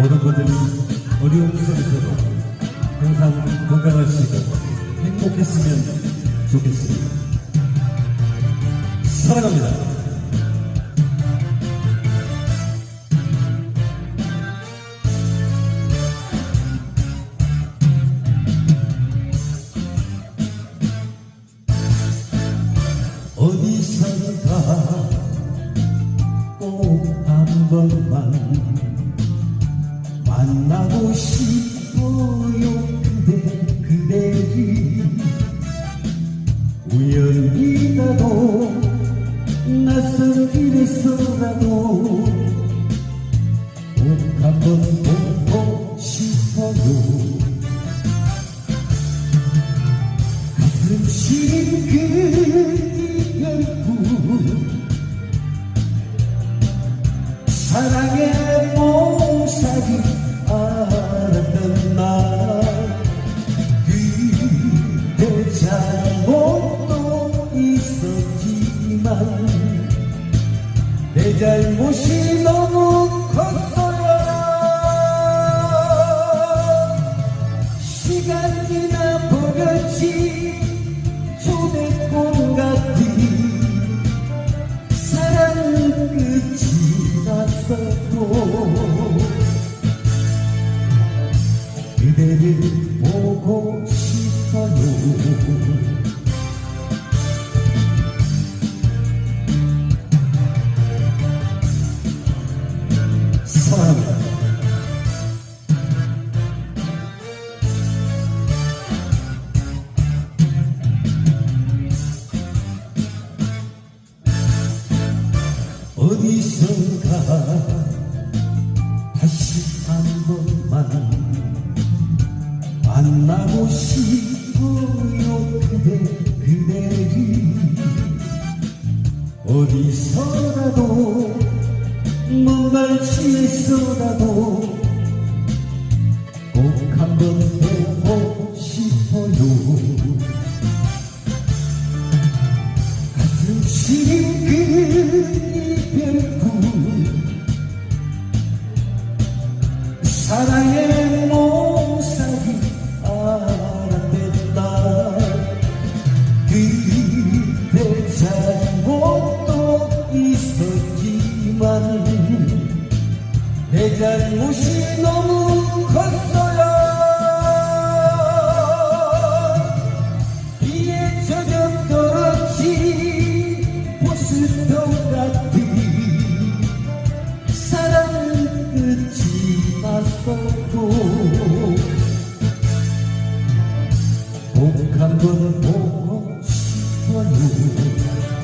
모든 분들이 어려운 속에서도 항상 건강하시고 행복했으면 좋겠습니다. 사랑합니다. 어디선가 꼭 한 번만 만나고 싶어요. 그대 그대를. 우연이라도 낯선 길에서라도 꼭 한번 보고 싶어요. 가슴 시린 그 이별구 사랑의 잘못도 있었지만 내 잘못이 너무 컸어요. 시간 지나 버렸지 어디선가 다시 한 번만 만나고 싶어요 그대 그대를 어디서라도 뭔말 취해서라도 꼭 한번 잘못이 너무 컸어요. 비에 젖었던지 보슬통 같은 사랑은 끝이 났었고 꼭 한번 보고 싶어요